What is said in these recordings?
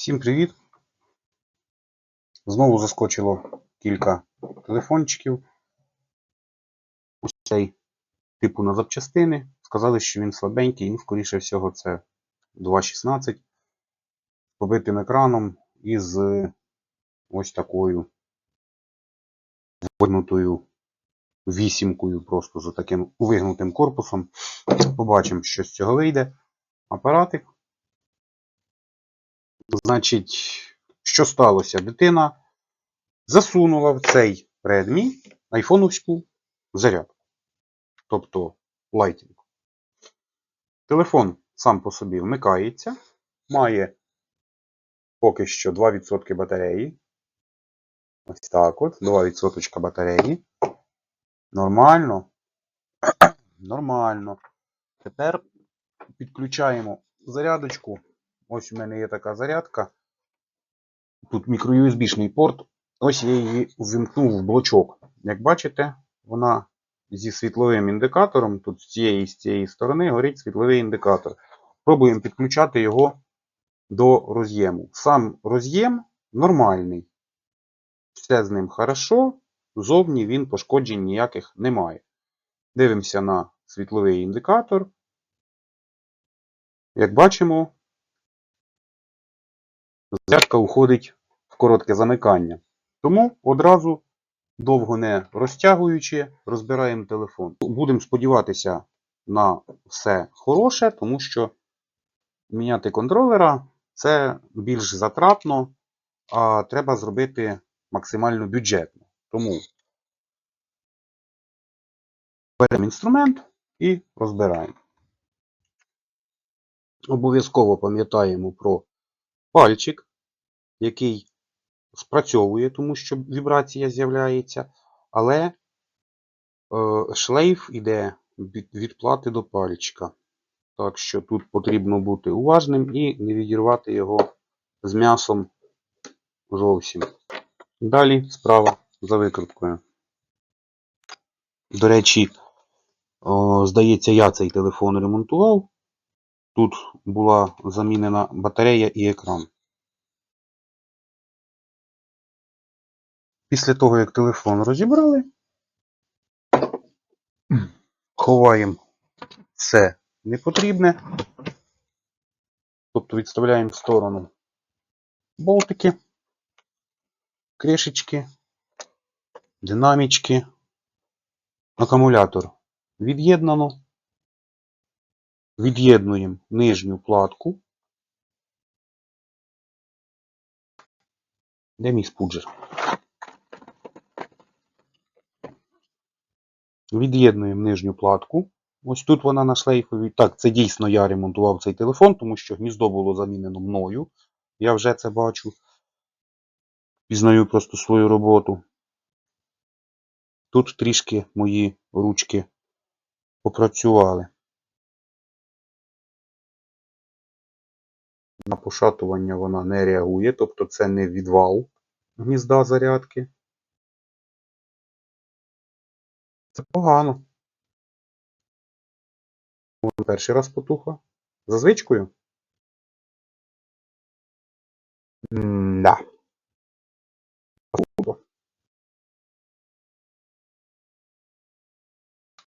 Всім привіт! Знову заскочило кілька телефончиків. Ось цей типу на запчастини. Сказали, що він слабенький, ну, скоріше всього, це 2.16 з побитим екраном і з ось такою вигнутою вісімкою, просто з таким вигнутим корпусом. Побачимо, що з цього вийде. Апаратик. Значить, що сталося? Дитина засунула в цей Redmi айфоновську зарядку. Тобто Lighting. Телефон сам по собі вмикається, має поки що 2% батареї. Ось так от, 2% батареї. Нормально. Нормально. Тепер підключаємо зарядочку. Ось у мене є така зарядка. Тут мікро-USB-шний порт. Ось я її ввімкнув в блочок. Як бачите, вона зі світловим індикатором. Тут з цієї з цієї сторони горить світловий індикатор. Пробуємо підключати його до роз'єму. Сам роз'єм нормальний. Все з ним хорошо. Зовні він пошкоджень ніяких немає. Дивимося на світловий індикатор. Як бачимо, зарядка уходить в коротке замикання. Тому одразу, довго не розтягуючи, розбираємо телефон. Будемо сподіватися на все хороше, тому що міняти контролера це більш затратно, а треба зробити максимально бюджетно. Тому беремо інструмент і розбираємо. Обов'язково пам'ятаємо про пальчик, який спрацьовує, тому що вібрація з'являється, але е, шлейф іде від, плати до пальчика. Так що тут потрібно бути уважним і не відірвати його з м'ясом зовсім. Далі справа за викруткою. До речі, здається, я цей телефон ремонтував. Тут була замінена батарея і екран. Після того, як телефон розібрали, ховаємо все непотрібне. Тобто відставляємо в сторону болтики, кришечки, динамічки, акумулятор від'єднано. Від'єднуємо нижню платку. Де мій спуджер? Від'єднуємо нижню платку. Ось тут вона на шлейфовій. Так, це дійсно я ремонтував цей телефон, тому що гніздо було замінено мною. Я вже це бачу. Пізнаю просто свою роботу. Тут трішки мої ручки попрацювали. На пошатування вона не реагує, тобто це не відвал гнізда зарядки. Це погано. Перший раз потуха. За звичкою? М-да.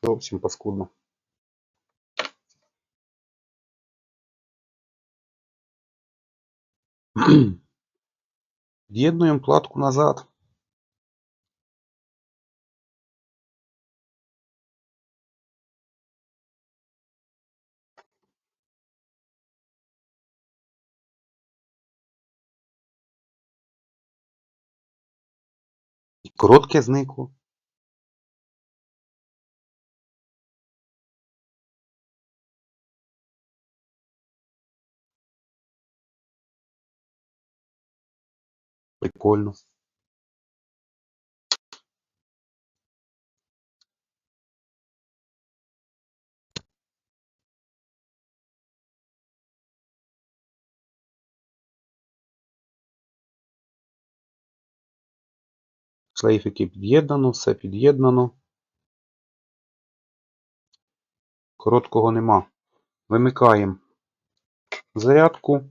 Зовсім паскудно. Від'єднуємо платку назад. Коротке зникло. Прикольно. Шлейфики під'єднано, все під'єднано. Короткого нема. Вимикаємо зарядку.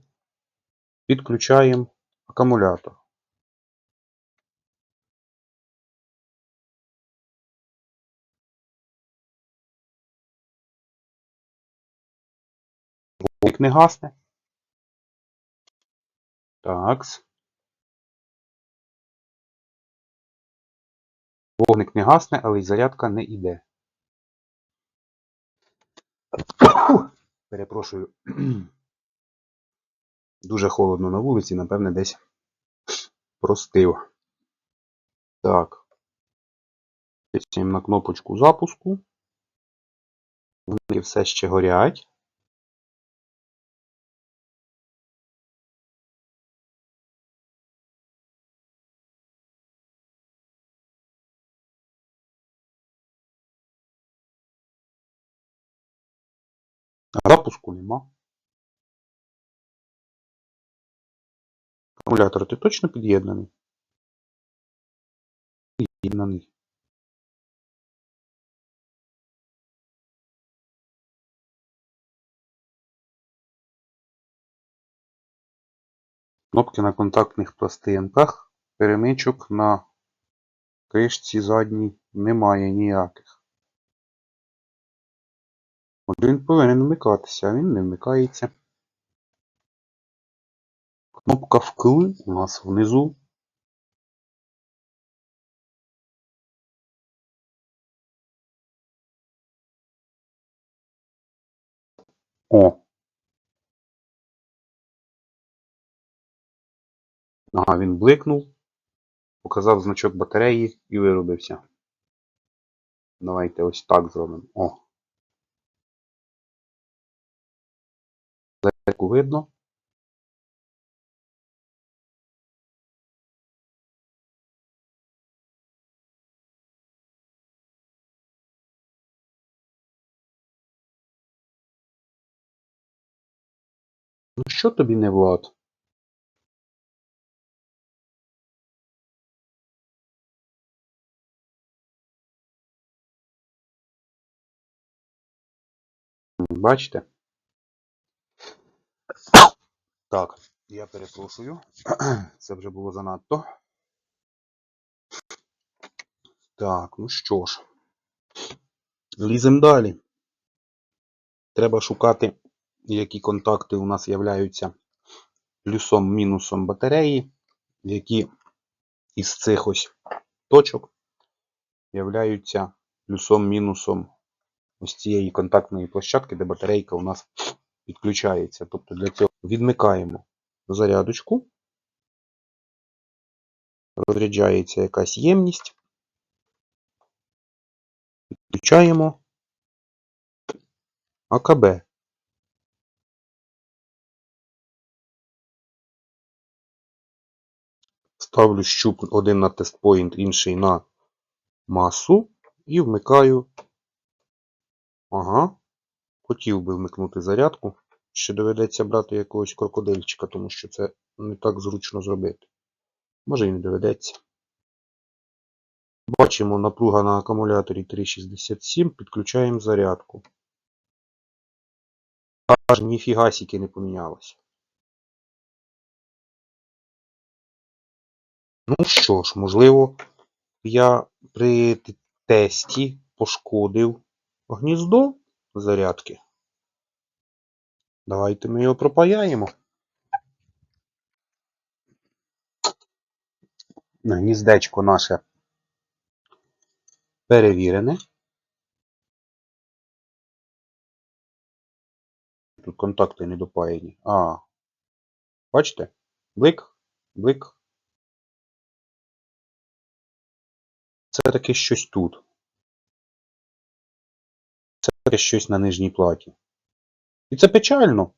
підключаємо акумулятор. Не гасне. Такс. Вогник не гасне, але й зарядка не йде. Перепрошую. Дуже холодно на вулиці, напевне, десь простив. Так. Тиснемо на кнопочку запуску. Вони все ще горять. Запуску нема. Акумулятор ти точно під'єднаний? Під'єднаний. Кнопки на контактних пластинках, перемичок на кришці задній немає ніяких. Він повинен вмикатися, а він не вмикається. Кнопка вкл у нас внизу. О. Ага, він бликнув, показав значок батареї і виробився. Давайте ось так зробимо. О. Зарядку видно. Ну що тобі не влад? Бачите? Так, я перепрошую. Це вже було занадто. Так, ну що ж. Ліземо далі. Треба шукати, які контакти у нас являються плюсом-мінусом батареї, які із цих ось точок являються плюсом-мінусом ось цієї контактної площадки, де батарейка у нас підключається. Тобто для цього відмикаємо зарядочку, розряджається якась ємність, підключаємо АКБ. Ставлю щуп один на тестпоінт, інший на масу і вмикаю. Ага. Хотів би вмикнути зарядку. Ще доведеться брати якогось крокодильчика, тому що це не так зручно зробити. Може і не доведеться. Бачимо напруга на акумуляторі 3,67, підключаємо зарядку. Аж ніфігасіки не помінялося. Ну що ж, можливо, я при тесті пошкодив гніздо зарядки. Давайте ми його пропаяємо. Гніздечко наше перевірене. Тут контакти не допаяні. А. Бачите? Блик, блик. Це таки щось тут. Це таки щось на нижній платі. І це печально.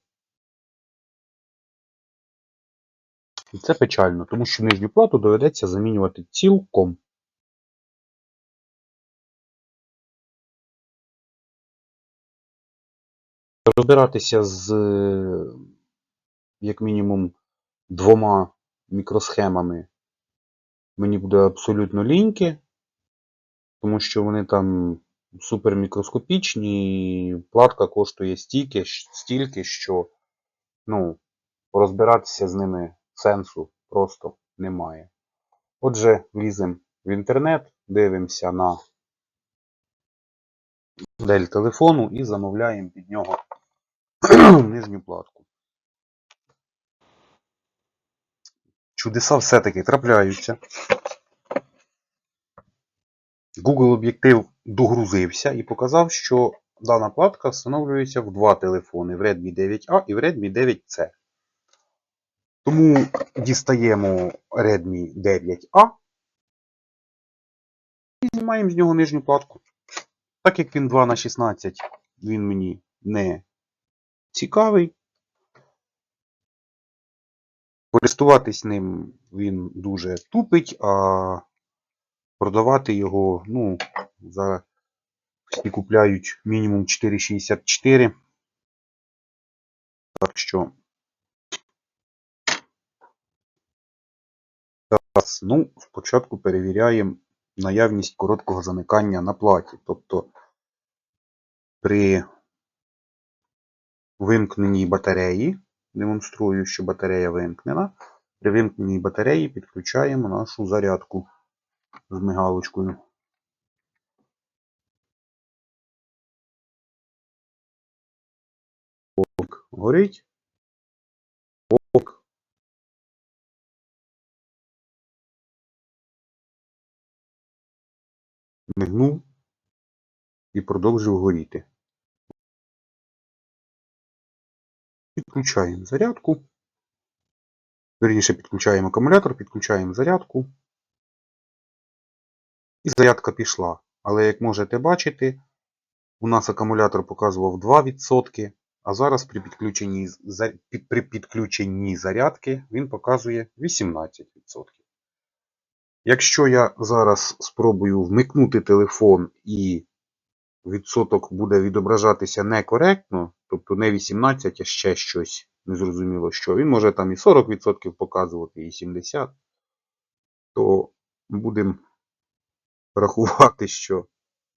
І це печально, тому що нижню плату доведеться замінювати цілком. Розбиратися з, як мінімум, двома мікросхемами мені буде абсолютно ліньки, тому що вони там супермікроскопічні, платка коштує стільки, стільки що, ну, розбиратися з ними сенсу просто немає. Отже, ліземо в інтернет, дивимося на модель телефону і замовляємо під нього нижню платку. Чудеса все-таки трапляються. Google об'єктив догрузився і показав, що дана платка встановлюється в два телефони: в Redmi 9A і в Redmi 9C. Тому дістаємо Redmi 9A і знімаємо з нього нижню платку. Так як він 2 на 16 він мені не цікавий. Користуватись ним він дуже тупить, а продавати його, ну, за всі купляють мінімум 4,64. Так що зараз, ну, спочатку перевіряємо наявність короткого замикання на платі. Тобто при вимкненій батареї, демонструю, що батарея вимкнена. При вимкненій батареї підключаємо нашу зарядку з мигалочкою. Ок, горить. Ок. Мигнув і продовжив горіти. Підключаємо зарядку. Вірніше підключаємо акумулятор, підключаємо зарядку. І зарядка пішла. Але як можете бачити, у нас акумулятор показував 2%, а зараз при підключенні, при підключенні зарядки він показує 18%. Якщо я зараз спробую вмикнути телефон і відсоток буде відображатися некоректно, тобто не 18, а ще щось незрозуміло що, він може там і 40% показувати, і 70%, то будемо рахувати, що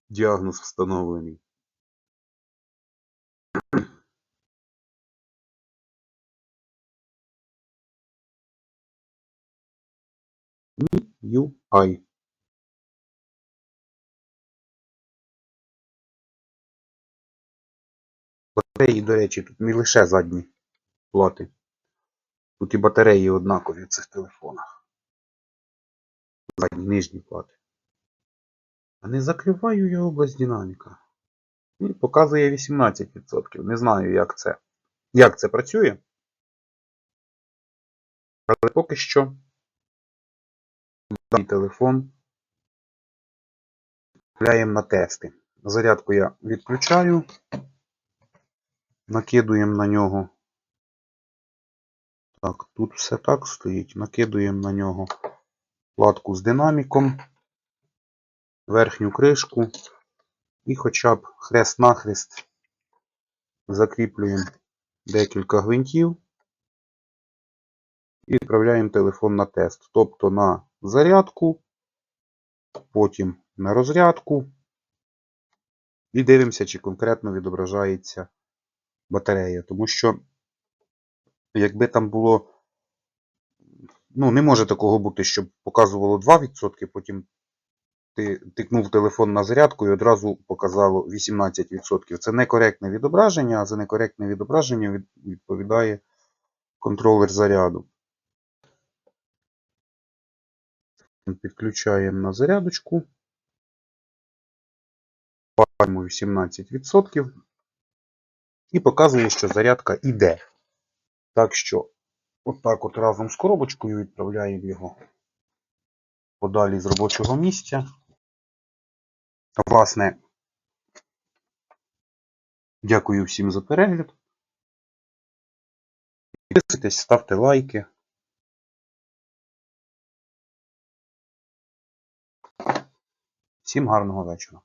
діагноз встановлений. UI. Батареї, до речі, тут не лише задні плати. Тут і батареї однакові в цих телефонах. Задні, нижні плати. А не закриваю я область динаміка. І показує 18%. Не знаю, як це, як це працює. Але поки що даний телефон купляємо на тести. Зарядку я відключаю, накидуємо на нього. Так, тут все так стоїть. Накидуємо на нього платку з динаміком, верхню кришку і хоча б хрест-нахрест закріплюємо декілька гвинтів і відправляємо телефон на тест. Тобто на зарядку, потім на розрядку. І дивимося, чи конкретно відображається батарея. Тому що, якби там було. Ну, не може такого бути, щоб показувало 2%, потім ти тикнув телефон на зарядку і одразу показало 18%. Це некоректне відображення, а за некоректне відображення відповідає контролер заряду. Підключаємо на зарядочку. Бачимо 18%. І показує, що зарядка іде. Так що, отак от разом з коробочкою відправляємо його подалі з робочого місця. Власне, дякую всім за перегляд. Підписуйтесь, ставте лайки. Всім гарного вечора.